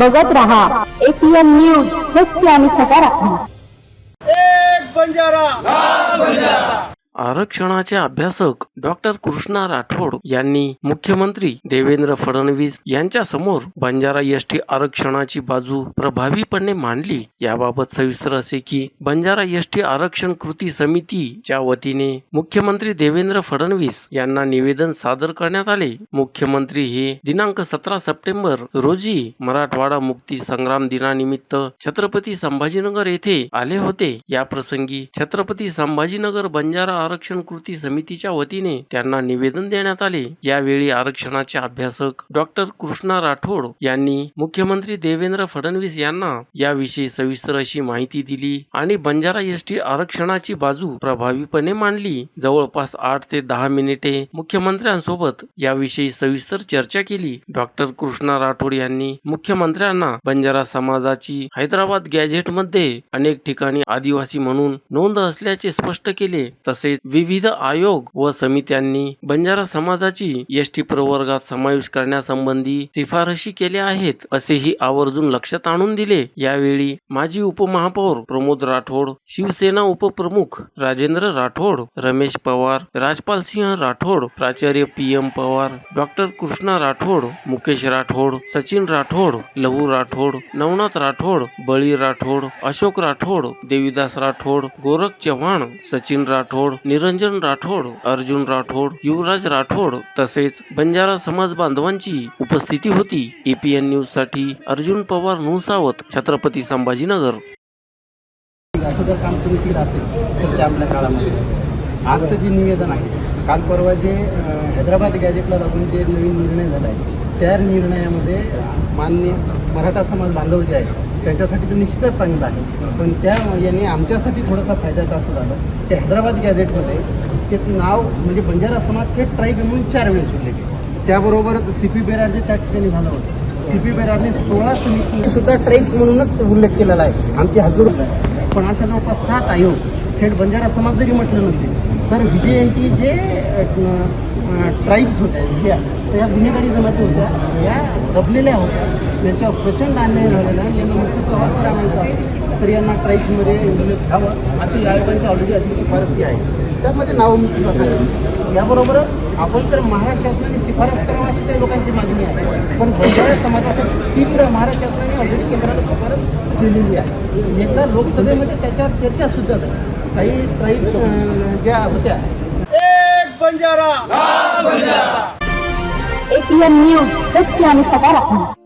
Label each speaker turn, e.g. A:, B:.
A: बघत रहा. ATN news सत्य आणि सकारात्मक.
B: एक बंजारा.
C: आरक्षणाचे अभ्यासक डॉक्टर कृष्णा राठोड यांनी मुख्यमंत्री देवेंद्र फडणवीस यांच्या समोर बंजारा एस टी आरक्षणाची बाजू प्रभावीपणे मांडली. याबाबत सविस्तर असे की बंजारा एस टी आरक्षण कृती समितीच्या वतीने मुख्यमंत्री देवेंद्र फडणवीस यांना निवेदन सादर करण्यात आले. मुख्यमंत्री हे दिनांक सतरा सप्टेंबर रोजी मराठवाडा मुक्ती संग्राम दिनानिमित्त छत्रपती संभाजीनगर येथे आले होते. या प्रसंगी छत्रपती संभाजीनगर बंजारा आरक्षण कृती समितीच्या वतीने त्यांना निवेदन देण्यात आले. यावेळी आरक्षणाचे अभ्यासक डॉक्टर कृष्णा राठोड यांनी मुख्यमंत्री देवेंद्र फडणवीस यांना याविषयी सविस्तर अशी माहिती दिली आणि बंजारा एस टी आरक्षणाची बाजू प्रभावीपणे मांडली. जवळपास आठ ते दहा मिनिटे मुख्यमंत्र्यांसोबत याविषयी सविस्तर चर्चा केली. डॉक्टर कृष्णा राठोड यांनी मुख्यमंत्र्यांना बंजारा समाजाची हैदराबाद गॅझेटमध्ये अनेक ठिकाणी आदिवासी म्हणून नोंद असल्याचे स्पष्ट केले. तसेच विविध आयोग व समित्यांनी बंजारा समाजाची एस टी प्रवर्गात समावेश करण्यासंबंधी शिफारशी केल्या आहेत असेही आवर्जून लक्षात आणून दिले. यावेळी माजी उपमहापौर प्रमोद राठोड शिवसेना उपप्रमुख राजेंद्र राठोड रमेश पवार राजपाल सिंह राठोड प्राचार्य P M Pawar doctor Krishna Rathod Mukesh Rathod Sachin Rathod Lahu Rathod Navnath Rathod बळी राठोड अशोक राठोड देवीदास राठोड गोरख चव्हाण सचिन राठोड निरंजन राठोड अर्जुन राठोड युवराज राठोड तसेच बंजारा समाज बांधवांची उपस्थिती होती. एपीएन न्यूजसाठी अर्जुन पवार नुसावत छत्रपती संभाजीनगर.
D: असं जर काम तुम्ही केलं असेल तर ते आपल्या काळामध्ये. आजचं जे निवेदन आहे काल परवा जे हैदराबाद गॅजेटला लागून जे नवीन निर्णय झाला आहे त्या निर्णयामध्ये मान्य मराठा समाज बांधव जे आहेत त्यांच्यासाठी तर निश्चितच चांगलं आहे. पण त्या याने आमच्यासाठी थोडासा फायद्याचं असं झालं की हैदराबाद गॅझेटमध्ये ते नाव म्हणजे बंजारा समाज थेट ट्राईब म्हणून चार वेळेस सुटले गेले त्याबरोबरच सी पी बेरार जे त्या ठिकाणी झालं होतं. सी पी बेरारने सोळा समिती सुद्धा ट्राईब्स म्हणूनच उल्लेख केलेला आहे. आमची हजूर पण अशा जवळपास सात आयोग थेट बंजारा समाज जरी म्हटलं नसेल तर विजयंती टी जे ट्राईब्स होत्या ह्या त्या गुन्हेगारी जमाती होत्या या दबलेल्या होत्या. त्यांच्यावर प्रचंड अन्याय झालेला आहे यांना मुख्य प्रवास जर आणायचा तर यांना ट्राईब्समध्ये उल्लेख घ्यावं असे या आयोगांच्या ऑलरेडी आधी शिफारसी आहे. त्यामध्ये नावं सांगितलं याबरोबरच आपण तर महाराष्ट्र शासनाने शिफारस करावा अशी काही लोकांची मागणी आहे. पण बंजारा समाजासाठी तीव्र महाराष्ट्र शासनाने ऑलरेडी केंद्राला शिफारस केलेली आहे. एकदा लोकसभेमध्ये त्याच्यावर चर्चा सुद्धा झाली. काही ट्राईब ज्या होत्या.
B: एक बंजारा.
A: एपीएन न्यूज सत्य आणि सकारात्मक.